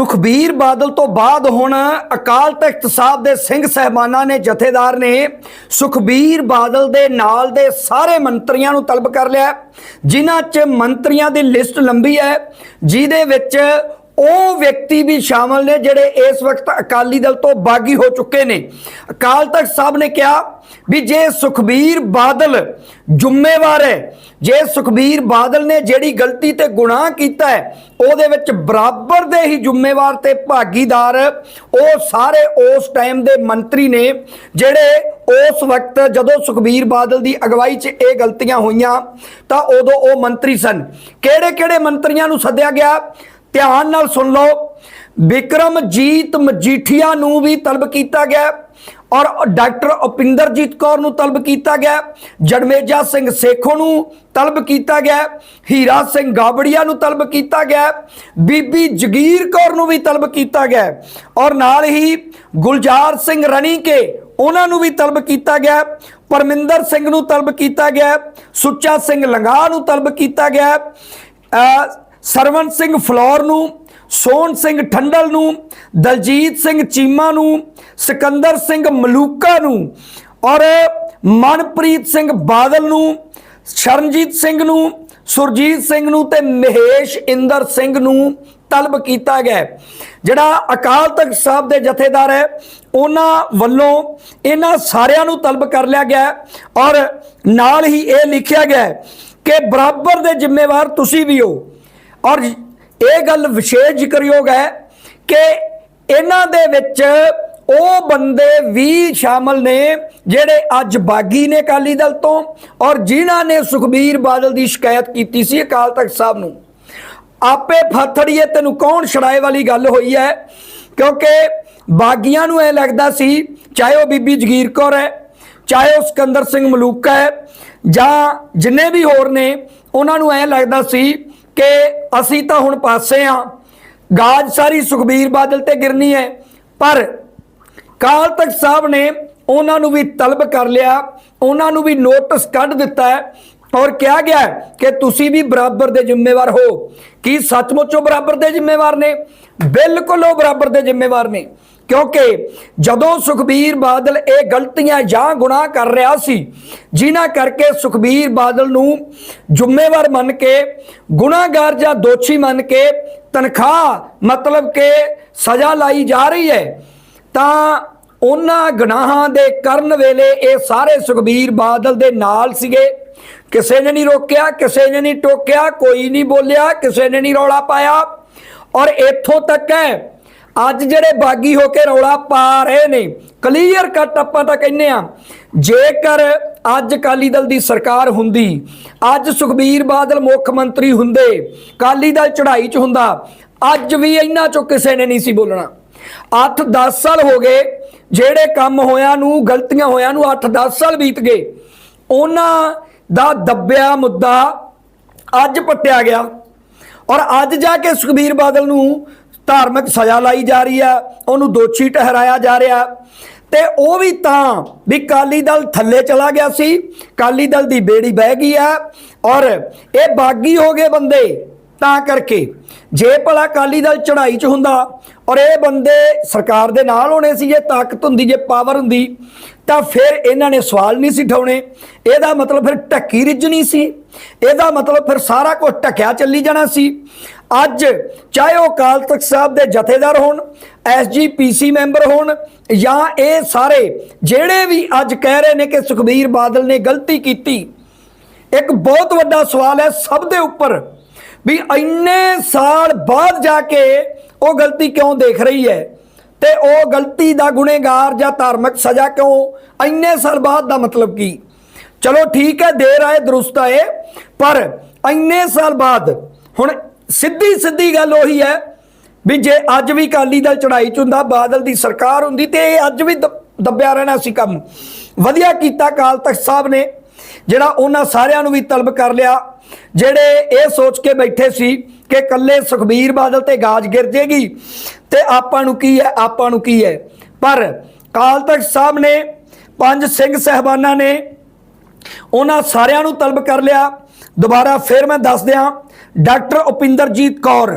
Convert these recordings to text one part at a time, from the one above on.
ਸੁਖਬੀਰ ਬਾਦਲ ਤੋਂ ਬਾਅਦ ਹੁਣ ਅਕਾਲ ਤਖਤ ਸਾਹਿਬ ਦੇ ਸਿੰਘ ਸਹਿਬਾਨਾਂ ਨੇ ਜਥੇਦਾਰ ਨੇ ਸੁਖਬੀਰ ਬਾਦਲ ਦੇ ਨਾਲ ਦੇ ਸਾਰੇ ਮੰਤਰੀਆਂ ਨੂੰ ਤਲਬ ਕਰ ਲਿਆ ਜਿਨ੍ਹਾਂ 'ਚ ਮੰਤਰੀਆਂ ਦੀ ਲਿਸਟ ਲੰਬੀ ਹੈ, ਜਿਹਦੇ ਵਿੱਚ ਉਹ ਵਿਅਕਤੀ ਵੀ ਸ਼ਾਮਲ ਨੇ ਜਿਹੜੇ ਇਸ ਵਕਤ ਅਕਾਲੀ ਦਲ ਤੋਂ ਬਾਗੀ ਹੋ ਚੁੱਕੇ ਨੇ। ਅਕਾਲ ਤਖਤ ਸਾਹਿਬ ਨੇ ਕਿਹਾ ਵੀ ਜੇ ਸੁਖਬੀਰ ਬਾਦਲ ਜ਼ਿੰਮੇਵਾਰ ਹੈ, ਜੇ ਸੁਖਬੀਰ ਬਾਦਲ ਨੇ ਜਿਹੜੀ ਗਲਤੀ ਤੇ ਗੁਨਾਹ ਕੀਤਾ ਹੈ, ਉਹਦੇ ਵਿੱਚ ਬਰਾਬਰ ਦੇ ਹੀ ਜ਼ਿੰਮੇਵਾਰ ਤੇ ਭਾਗੀਦਾਰ ਉਹ ਸਾਰੇ ਉਸ ਟਾਈਮ ਦੇ ਮੰਤਰੀ ਨੇ, ਜਿਹੜੇ ਉਸ ਵਕਤ ਜਦੋਂ ਸੁਖਬੀਰ ਬਾਦਲ ਦੀ ਅਗਵਾਈ 'ਚ ਇਹ ਗਲਤੀਆਂ ਹੋਈਆਂ, ਤਾਂ ਉਦੋਂ ਉਹ ਮੰਤਰੀ ਸਨ। ਕਿਹੜੇ ਕਿਹੜੇ ਮੰਤਰੀਆਂ ਨੂੰ ਸੱਦਿਆ ਗਿਆ? ਧਿਆਨ ਨਾਲ ਸੁਣ ਲਓ। ਵਿਕਰਮਜੀਤ ਮਜੀਠੀਆ ਨੂੰ ਵੀ ਤਲਬ ਕੀਤਾ ਗਿਆ ਔਰ ਡਾਕਟਰ ਉਪਿੰਦਰਜੀਤ ਕੌਰ ਨੂੰ ਤਲਬ ਕੀਤਾ ਗਿਆ। ਜੜਮੇਜਾ ਸਿੰਘ ਸੇਖੋ ਨੂੰ ਤਲਬ ਕੀਤਾ ਗਿਆ। ਹੀਰਾ ਸਿੰਘ ਗਾਬੜੀਆ ਨੂੰ ਤਲਬ ਕੀਤਾ ਗਿਆ। ਬੀਬੀ ਜਗੀਰ ਕੌਰ ਨੂੰ ਵੀ ਤਲਬ ਕੀਤਾ ਗਿਆ। ਔਰ ਨਾਲ ਹੀ ਗੁਲਜ਼ਾਰ ਸਿੰਘ ਰਣੀਕੇ ਉਹਨਾਂ ਨੂੰ ਵੀ ਤਲਬ ਕੀਤਾ ਗਿਆ। ਪਰਮਿੰਦਰ ਸਿੰਘ ਨੂੰ ਤਲਬ ਕੀਤਾ ਗਿਆ। ਸੁੱਚਾ ਸਿੰਘ ਲੰਗਾ ਨੂੰ ਤਲਬ ਕੀਤਾ ਗਿਆ। ਸਰਵਨ ਸਿੰਘ ਫਲੋਰ ਨੂੰ, ਸੋਹਣ ਸਿੰਘ ਠੰਡਲ ਨੂੰ, ਦਲਜੀਤ ਸਿੰਘ ਚੀਮਾ ਨੂੰ, ਸਿਕੰਦਰ ਸਿੰਘ ਮਲੂਕਾ ਨੂੰ ਔਰ ਮਨਪ੍ਰੀਤ ਸਿੰਘ ਬਾਦਲ ਨੂੰ, ਸ਼ਰਨਜੀਤ ਸਿੰਘ ਨੂੰ, ਸੁਰਜੀਤ ਸਿੰਘ ਨੂੰ ਤੇ ਮਹੇਸ਼ ਇੰਦਰ ਸਿੰਘ ਨੂੰ ਤਲਬ ਕੀਤਾ ਗਿਆ ਜਿਹੜਾ ਅਕਾਲ ਤਖਤ ਸਾਹਿਬ ਦੇ ਜਥੇਦਾਰ ਹੈ, ਉਹਨਾਂ ਵੱਲੋਂ ਇਹਨਾਂ ਸਾਰਿਆਂ ਨੂੰ ਤਲਬ ਕਰ ਲਿਆ ਗਿਆ ਔਰ ਨਾਲ ਹੀ ਇਹ ਲਿਖਿਆ ਗਿਆ ਕਿ ਬਰਾਬਰ ਦੇ ਜ਼ਿੰਮੇਵਾਰ ਤੁਸੀਂ ਵੀ ਹੋ। ਔਰ ਇਹ ਗੱਲ ਵਿਸ਼ੇਸ਼ ਜ਼ਿਕਰਯੋਗ ਹੈ ਕਿ ਇਹਨਾਂ ਦੇ ਵਿੱਚ ਉਹ ਬੰਦੇ ਵੀ ਸ਼ਾਮਲ ਨੇ ਜਿਹੜੇ ਅੱਜ ਬਾਗੀ ਨੇ ਅਕਾਲੀ ਦਲ ਤੋਂ ਔਰ ਜਿਨ੍ਹਾਂ ਨੇ ਸੁਖਬੀਰ ਬਾਦਲ ਦੀ ਸ਼ਿਕਾਇਤ ਕੀਤੀ ਸੀ ਅਕਾਲ ਤਖਤ ਸਾਹਿਬ ਨੂੰ। ਆਪੇ ਫਾਥੜੀਏ ਤੈਨੂੰ ਕੌਣ ਛੜਾਏ ਵਾਲੀ ਗੱਲ ਹੋਈ ਹੈ? ਕਿਉਂਕਿ ਬਾਗੀਆਂ ਨੂੰ ਇਹ ਲੱਗਦਾ ਸੀ, ਚਾਹੇ ਉਹ ਬੀਬੀ ਜਗੀਰ ਕੌਰ ਹੈ, ਚਾਹੇ ਉਹ ਸਿਕੰਦਰ ਸਿੰਘ ਮਲੂਕਾ ਹੈ, ਜਾਂ ਜਿੰਨੇ ਵੀ ਹੋਰ ਨੇ, ਉਹਨਾਂ ਨੂੰ ਐ ਲੱਗਦਾ ਸੀ ਕਿ ਅਸੀਂ ਤਾਂ ਹੁਣ ਪਾਸੇ ਆ। ਗਾਜ ਸਾਰੀ ਸੁਖਬੀਰ ਬਾਦਲ ਤੇ ਗਿਰਨੀ ਹੈ। ਪਰ ਕਾਲ ਤਖਤ ਸਾਹਿਬ ਨੇ ਉਹਨਾਂ ਨੂੰ ਵੀ ਤਲਬ ਕਰ ਲਿਆ। ਉਹਨਾਂ ਨੂੰ ਵੀ ਨੋਟਿਸ ਕੱਢ ਦਿੱਤਾ ਹੈ। ਔਰ ਕਿਹਾ ਗਿਆ ਕਿ ਤੁਸੀਂ ਵੀ ਬਰਾਬਰ ਦੇ ਜ਼ਿੰਮੇਵਾਰ ਹੋ। ਕੀ ਸੱਚਮੁੱਚ ਉਹ ਬਰਾਬਰ ਦੇ ਜ਼ਿੰਮੇਵਾਰ ਨੇ? ਬਿਲਕੁਲ ਉਹ ਬਰਾਬਰ ਦੇ ਜ਼ਿੰਮੇਵਾਰ ਨੇ। ਕਿਉਂਕਿ ਜਦੋਂ ਸੁਖਬੀਰ ਬਾਦਲ ਇਹ ਗਲਤੀਆਂ ਜਾਂ ਗੁਨਾਹ ਕਰ ਰਿਹਾ ਸੀ, ਜਿਨ੍ਹਾਂ ਕਰਕੇ ਸੁਖਬੀਰ ਬਾਦਲ ਨੂੰ ਜ਼ਿੰਮੇਵਾਰ ਮੰਨ ਕੇ, ਗੁਨਾਹਗਾਰ ਜਾਂ ਦੋਸ਼ੀ ਮੰਨ ਕੇ ਤਨਖਾਹ ਮਤਲਬ ਕਿ ਸਜ਼ਾ ਲਾਈ ਜਾ ਰਹੀ ਹੈ, ਤਾਂ ਉਹਨਾਂ ਗੁਨਾਹਾਂ ਦੇ ਕਰਨ ਵੇਲੇ ਇਹ ਸਾਰੇ ਸੁਖਬੀਰ ਬਾਦਲ ਦੇ ਨਾਲ ਸੀਗੇ। ਕਿਸੇ ਨੇ ਨਹੀਂ ਰੋਕਿਆ, ਕਿਸੇ ਨੇ ਨਹੀਂ ਟੋਕਿਆ, ਕੋਈ ਨਹੀਂ ਬੋਲਿਆ, ਕਿਸੇ ਨੇ ਨਹੀਂ ਰੌਲਾ ਪਾਇਆ। ਔਰ ਇੱਥੋਂ ਤੱਕ ਹੈ ਅੱਜ ਜਿਹੜੇ ਬਾਗੀ ਹੋ ਕੇ ਰੌਲਾ ਪਾ ਰਹੇ ਨੇ ਕਲੀਅਰ ਕੱਟ ਆਪਾਂ ਤਾਂ ਕਹਿੰਨੇ ਆ ਜੇਕਰ ਅੱਜ ਅਕਾਲੀ ਦਲ ਦੀ ਸਰਕਾਰ ਹੁੰਦੀ, ਅੱਜ ਸੁਖਬੀਰ ਬਾਦਲ ਮੁੱਖ ਮੰਤਰੀ ਹੁੰਦੇ, ਅਕਾਲੀ ਦਲ ਚੜ੍ਹਾਈ 'ਚ ਹੁੰਦਾ, ਅੱਜ ਵੀ ਇਹਨਾਂ 'ਚੋਂ ਕਿਸੇ ਨੇ ਨਹੀਂ ਸੀ ਬੋਲਣਾ। 8-10 ਸਾਲ ਹੋ ਗਏ, ਜਿਹੜੇ ਕੰਮ ਹੋਇਆਂ ਨੂੰ, ਗਲਤੀਆਂ ਹੋਇਆਂ ਨੂੰ 8-10 ਸਾਲ ਬੀਤ ਗਏ, ਉਹਨਾਂ ਦਾ ਦੱਬਿਆ ਮੁੱਦਾ ਅੱਜ ਪੱਟਿਆ ਗਿਆ। ਔਰ ਅੱਜ ਜਾ ਕੇ ਸੁਖਬੀਰ ਬਾਦਲ ਨੂੰ ਧਾਰਮਿਕ ਸਜ਼ਾ ਲਾਈ ਜਾ ਰਹੀ ਆ, ਉਹਨੂੰ ਦੋਸ਼ੀ ਠਹਿਰਾਇਆ ਜਾ ਰਿਹਾ। ਤੇ ਉਹ ਵੀ ਤਾਂ ਵੀ ਕਾਲੀ ਦਲ ਥੱਲੇ ਚਲਾ ਗਿਆ ਸੀ ਕਾਲੀ ਦਲ ਦੀ ਬੇੜੀ ਬਹਿ ਗਈ ਆ, ਔਰ ਇਹ ਬਾਗੀ ਹੋ ਗਏ ਬੰਦੇ, ਤਾਂ ਕਰਕੇ। ਜੇ ਭਲਾ ਕਾਲੀ ਦਲ ਚੜ੍ਹਾਈ 'ਚ ਹੁੰਦਾ, ਔਰ ਇਹ ਬੰਦੇ ਸਰਕਾਰ ਦੇ ਨਾਲ ਹੋਣੇ ਸੀ, ਜੇ ਤਾਕਤ ਹੁੰਦੀ, ਜੇ ਪਾਵਰ ਹੁੰਦੀ, ਤਾਂ ਫਿਰ ਇਹਨਾਂ ਨੇ ਸਵਾਲ ਨਹੀਂ ਸੀ ਠਾਉਣੇ। ਇਹਦਾ ਮਤਲਬ ਫਿਰ ਢੱਕੀ ਰਿੱਝਣੀ ਸੀ। ਇਹਦਾ ਮਤਲਬ ਫਿਰ ਸਾਰਾ ਕੁਝ ਢੱਕਿਆ ਚੱਲੀ ਜਾਣਾ ਸੀ। ਅੱਜ ਚਾਹੇ ਉਹ ਅਕਾਲ ਤਖਤ ਸਾਹਿਬ ਦੇ ਜਥੇਦਾਰ ਹੋਣ ਐਸਜੀਪੀਸੀ ਮੈਂਬਰ ਹੋਣ ਜਾਂ ਇਹ ਸਾਰੇ ਜਿਹੜੇ ਵੀ ਅੱਜ ਕਹਿ ਰਹੇ ਨੇ ਕਿ ਸੁਖਬੀਰ ਬਾਦਲ ਨੇ ਗਲਤੀ ਕੀਤੀ, ਇੱਕ ਬਹੁਤ ਵੱਡਾ ਸਵਾਲ ਹੈ ਸਭ ਦੇ ਉੱਪਰ ਵੀ ਇੰਨੇ ਸਾਲ ਬਾਅਦ ਜਾ ਕੇ ਉਹ ਗਲਤੀ ਕਿਉਂ ਦੇਖ ਰਹੀ ਹੈ? ਤੇ ਉਹ ਗਲਤੀ ਦਾ ਗੁਨੇਗਾਰ ਜਾਂ ਧਾਰਮਿਕ ਸਜ਼ਾ ਕਿਉਂ? ਇੰਨੇ ਸਾਲ ਬਾਅਦ ਦਾ ਮਤਲਬ ਕੀ? ਚਲੋ ਠੀਕ ਹੈ, ਦੇਰ ਆਏ, ਦਰੁਸਤ ਆਏ, ਪਰ ਇੰਨੇ ਸਾਲ ਬਾਅਦ ਹੁਣ ਸਿੱਧੀ ਸਿੱਧੀ ਗੱਲ ਉਹੀ ਹੈ ਵੀ ਜੇ ਅੱਜ ਵੀ ਕਾਲੀ ਦਲ ਚੜਾਈ ਚ ਹੁੰਦਾ, ਬਾਦਲ ਦੀ ਸਰਕਾਰ ਹੁੰਦੀ ਤੇ ਇਹ ਅੱਜ ਵੀ ਦਬ- ਦੱਬਿਆ ਰਹਿਣਾ ਸੀ ਕੰਮ। ਵਧੀਆ ਕੀਤਾ ਕਾਲ ਤਖਤ ਸਾਹਿਬ ਨੇ, ਜਿਹੜਾ ਉਹਨਾਂ ਸਾਰਿਆਂ ਨੂੰ ਵੀ ਤਲਬ ਕਰ ਲਿਆ, ਜਿਹੜੇ ਇਹ ਸੋਚ ਕੇ ਬੈਠੇ ਸੀ ਕਿ ਕੱਲੇ ਸੁਖਬੀਰ ਬਾਦਲ ਤੇ ਗਾਜ ਗਿਰ ਜੇਗੀ ਤੇ ਆਪਾਂ ਨੂੰ ਕੀ ਹੈ, ਆਪਾਂ ਨੂੰ ਕੀ ਹੈ। ਪਰ ਕਾਲ ਤਖਤ ਸਾਹਿਬ ਨੇ, ਪੰਜ ਸਿੰਘ ਸਹਿਬਾਨਾਂ ਨੇ, ਉਹਨਾਂ ਸਾਰਿਆਂ ਨੂੰ ਤਲਬ ਕਰ ਲਿਆ। ਦੁਬਾਰਾ ਫਿਰ ਮੈਂ ਦੱਸ ਦਿਆਂ ਡਾਕਟਰ ਉਪਿੰਦਰਜੀਤ ਕੌਰ,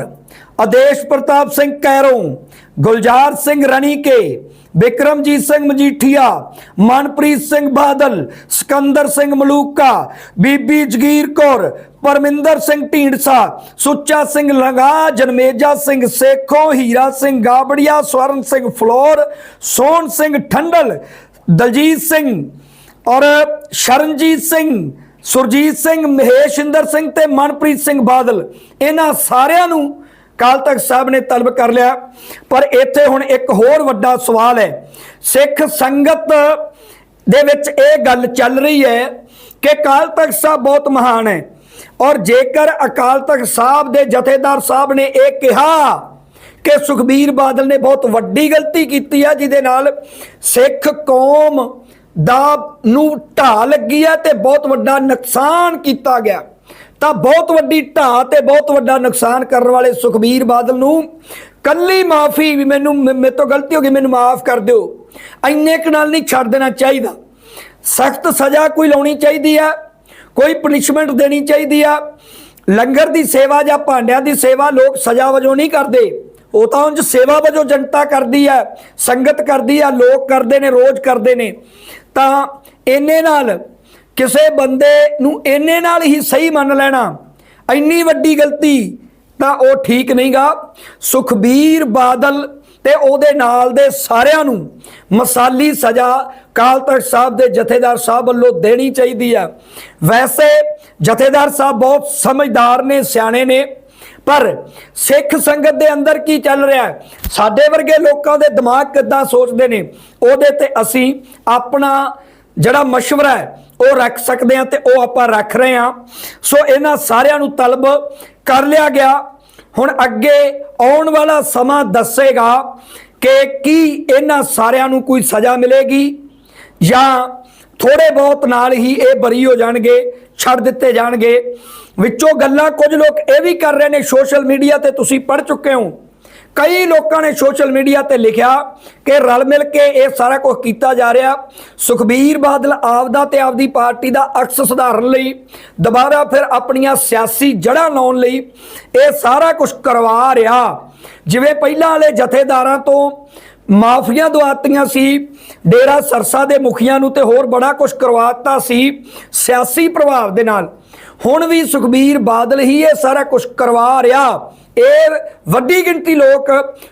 ਆਦੇਸ਼ ਪ੍ਰਤਾਪ ਸਿੰਘ ਕੈਰੋਂ, ਗੁਲਜ਼ਾਰ ਸਿੰਘ ਰਣੀਕੇ ਵਿਕਰਮਜੀਤ ਸਿੰਘ ਮਜੀਠੀਆ, ਮਨਪ੍ਰੀਤ ਸਿੰਘ ਬਾਦਲ, ਸਿਕੰਦਰ ਸਿੰਘ ਮਲੂਕਾ, ਬੀਬੀ ਜਗੀਰ ਕੌਰ, ਪਰਮਿੰਦਰ ਸਿੰਘ ਢੀਂਡਸਾ, ਸੁੱਚਾ ਸਿੰਘ ਲੰਗਾ, ਜਨਮੇਜਾ ਸਿੰਘ ਸੇਖੋਂ, ਹੀਰਾ ਸਿੰਘ ਗਾਬੜੀਆ, ਸਵਰਨ ਸਿੰਘ ਫਲੋਰ, ਸੋਹਣ ਸਿੰਘ ਠੰਡਲ, ਦਲਜੀਤ ਸਿੰਘ ਔਰ ਸ਼ਰਨਜੀਤ ਸਿੰਘ ਸੁਰਜੀਤ ਸਿੰਘ ਮਹੇਸ਼ਿੰਦਰ ਸਿੰਘ ਤੇ ਮਨਪ੍ਰੀਤ ਸਿੰਘ ਬਾਦਲ, ਇਹਨਾਂ ਸਾਰਿਆਂ ਨੂੰ ਕਾਲ ਤਖਤ ਸਾਹਿਬ ਨੇ ਤਲਬ ਕਰ ਲਿਆ। ਪਰ ਇੱਥੇ ਹੁਣ ਇੱਕ ਹੋਰ ਵੱਡਾ ਸਵਾਲ ਹੈ। ਸਿੱਖ ਸੰਗਤ ਦੇ ਵਿੱਚ ਇਹ ਗੱਲ ਚੱਲ ਰਹੀ ਹੈ ਕਿ ਕਾਲ ਤਖਤ ਸਾਹਿਬ ਬਹੁਤ ਮਹਾਨ ਹੈ। ਔਰ ਜੇਕਰ ਅਕਾਲ ਤਖਤ ਸਾਹਿਬ ਦੇ ਜਥੇਦਾਰ ਸਾਹਿਬ ਨੇ ਇਹ ਕਿਹਾ ਕਿ ਸੁਖਬੀਰ ਬਾਦਲ ਨੇ ਬਹੁਤ ਵੱਡੀ ਗਲਤੀ ਕੀਤੀ ਹੈ, ਜਿਹਦੇ ਨਾਲ ਸਿੱਖ ਕੌਮ ਦਾ ਨੂੰ ਢਾਹ ਲੱਗੀ ਹੈ ਤੇ ਬਹੁਤ ਵੱਡਾ ਨੁਕਸਾਨ ਕੀਤਾ ਗਿਆ। ਤਾਂ ਬਹੁਤ ਵੱਡੀ ਢਾਹ ਤੇ ਬਹੁਤ ਵੱਡਾ ਨੁਕਸਾਨ ਕਰਨ ਵਾਲੇ ਸੁਖਬੀਰ ਬਾਦਲ ਨੂੰ, ਕੱਲੀ ਮਾਫੀ ਵੀ ਮੈਨੂੰ ਮੇ- ਮੇਰੇ ਤੋਂ ਗਲਤੀ ਹੋ ਗਈ, ਮੈਨੂੰ ਮਾਫ ਕਰ ਦਿਓ। ਇੰਨੇ ਕੁ ਨਾਲ ਨਹੀਂ ਛੱਡ ਦੇਣਾ ਚਾਹੀਦਾ। ਸਖਤ ਸਜ਼ਾ ਕੋਈ ਲਾਉਣੀ ਚਾਹੀਦੀ ਆ, ਕੋਈ ਪਨਿਸ਼ਮੈਂਟ ਦੇਣੀ ਚਾਹੀਦੀ ਆ। ਲੰਗਰ ਦੀ ਸੇਵਾ ਜਾਂ ਭਾਂਡਿਆਂ ਦੀ ਸੇਵਾ ਲੋਕ ਸਜ਼ਾ ਵਜੋਂ ਨਹੀਂ ਕਰਦੇ। ਉਹ ਤਾਂ ਉਂਝ ਸੇਵਾ ਵਜੋਂ ਜਨਤਾ ਕਰਦੀ ਆ, ਸੰਗਤ ਕਰਦੀ ਆ, ਲੋਕ ਕਰਦੇ ਨੇ, ਰੋਜ਼ ਕਰਦੇ ਨੇ। ਤਾਂ ਇੰਨੇ ਨਾਲ ਕਿਸੇ ਬੰਦੇ ਨੂੰ ਇੰਨੇ ਨਾਲ ਹੀ ਸਹੀ ਮੰਨ ਲੈਣਾ, ਇੰਨੀ ਵੱਡੀ ਗਲਤੀ, ਤਾਂ ਉਹ ਠੀਕ ਨਹੀਂਗਾ। ਸੁਖਬੀਰ ਬਾਦਲ ਤੇ ਉਹਦੇ ਨਾਲ ਦੇ ਸਾਰਿਆਂ ਨੂੰ ਮਸਾਲੀ ਸਜ਼ਾ ਕਾਲ ਤਖਤ ਸਾਹਿਬ ਦੇ ਜਥੇਦਾਰ ਸਾਹਿਬ ਵੱਲੋਂ ਦੇਣੀ ਚਾਹੀਦੀ ਆ। ਵੈਸੇ ਜਥੇਦਾਰ ਸਾਹਿਬ ਬਹੁਤ ਸਮਝਦਾਰ ਨੇ, ਸਿਆਣੇ ਨੇ। ਪਰ ਸਿੱਖ ਸੰਗਤ ਦੇ ਅੰਦਰ ਕੀ ਚੱਲ ਰਿਹਾ ਹੈ? ਸਾਡੇ ਵਰਗੇ ਲੋਕਾਂ ਦੇ ਦਿਮਾਗ ਕਿੱਦਾਂ ਸੋਚਦੇ ਨੇ? ਉਹਦੇ ਤੇ ਅਸੀਂ ਆਪਣਾ ਜਿਹੜਾ ਮਸ਼ਵਰਾ ਹੈ, ਉਹ ਰੱਖ ਸਕਦੇ ਹਾਂ ਤੇ ਉਹ ਆਪਾਂ ਰੱਖ ਰਹੇ ਹਾਂ। ਸੋ ਇਹਨਾਂ ਸਾਰਿਆਂ ਨੂੰ ਤਲਬ ਕਰ ਲਿਆ ਗਿਆ। ਹੁਣ ਅੱਗੇ ਆਉਣ ਵਾਲਾ ਸਮਾਂ ਦੱਸੇਗਾ ਕਿ ਕੀ ਇਹਨਾਂ ਸਾਰਿਆਂ ਨੂੰ ਕੋਈ ਸਜ਼ਾ ਮਿਲੇਗੀ ਜਾਂ ਥੋੜੇ ਬਹੁਤ ਨਾਲ ਹੀ ਇਹ ਬਰੀ ਹੋ ਜਾਣਗੇ, ਛੱਡ ਦਿੱਤੇ ਜਾਣਗੇ। ਵਿੱਚੋਂ ਗੱਲਾਂ ਕੁਝ ਲੋਕ ਇਹ ਵੀ ਕਰ ਰਹੇ ਨੇ ਸੋਸ਼ਲ ਮੀਡੀਆ ਤੇ ਤੁਸੀਂ ਪੜ੍ਹ ਚੁੱਕੇ ਹੋ। ਕਈ ਲੋਕਾਂ ਨੇ ਸੋਸ਼ਲ ਮੀਡੀਆ ਤੇ ਲਿਖਿਆ ਕਿ ਰਲ ਮਿਲ ਕੇ ਇਹ ਸਾਰਾ ਕੁਝ ਕੀਤਾ ਜਾ ਰਿਹਾ। ਸੁਖਬੀਰ ਬਾਦਲ ਆਪਦਾ ਤੇ ਆਪਦੀ ਪਾਰਟੀ ਦਾ ਅਕਸ ਸੁਧਾਰਨ ਲਈ, ਦੁਬਾਰਾ ਫਿਰ ਆਪਣੀਆਂ ਸਿਆਸੀ ਜੜ੍ਹਾਂ ਲਾਉਣ ਲਈ ਇਹ ਸਾਰਾ ਕੁਝ ਕਰਵਾ ਰਿਹਾ। ਜਿਵੇਂ ਪਹਿਲਾਂ ਵਾਲੇ ਜਥੇਦਾਰਾਂ ਤੋਂ ਮਾਫੀਆਂ ਦਵਾਤੀਆਂ ਸੀ, ਡੇਰਾ ਸਰਸਾ ਦੇ ਮੁਖੀਆਂ ਨੂੰ ਤੇ ਹੋਰ ਬੜਾ ਕੁਝ ਕਰਵਾਤਾ ਸੀ ਸਿਆਸੀ ਪ੍ਰਭਾਵ ਦੇ ਨਾਲ। ਹੁਣ ਵੀ ਸੁਖਬੀਰ ਬਾਦਲ ਹੀ ਇਹ ਸਾਰਾ ਕੁਝ ਕਰਵਾ ਰਿਹਾ। ਇਹ ਵੱਡੀ ਗਿਣਤੀ ਲੋਕ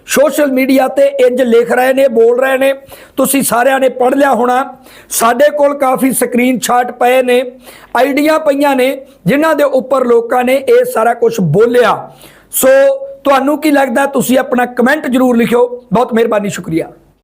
ਸੋਸ਼ਲ ਮੀਡੀਆ ਤੇ ਇੰਜ ਲਿਖ ਰਹੇ ਨੇ, ਬੋਲ ਰਹੇ ਨੇ। ਤੁਸੀਂ ਸਾਰਿਆਂ ਨੇ ਪੜ੍ਹ ਲਿਆ ਹੋਣਾ। ਸਾਡੇ ਕੋਲ ਕਾਫੀ ਸਕਰੀਨਸ਼ਾਟ ਪਏ ਨੇ, ਆਈਡੀਆਂ ਪਈਆਂ ਨੇ, ਜਿਨ੍ਹਾਂ ਦੇ ਉੱਪਰ ਲੋਕਾਂ ਨੇ ਇਹ ਸਾਰਾ ਕੁਝ ਬੋਲਿਆ। ਸੋ ਤੁਹਾਨੂੰ ਕੀ ਲੱਗਦਾ? ਤੁਸੀਂ ਆਪਣਾ ਕਮੈਂਟ ਜ਼ਰੂਰ ਲਿਖਿਓ। ਬਹੁਤ ਮਿਹਰਬਾਨੀ ਸ਼ੁਕਰੀਆ।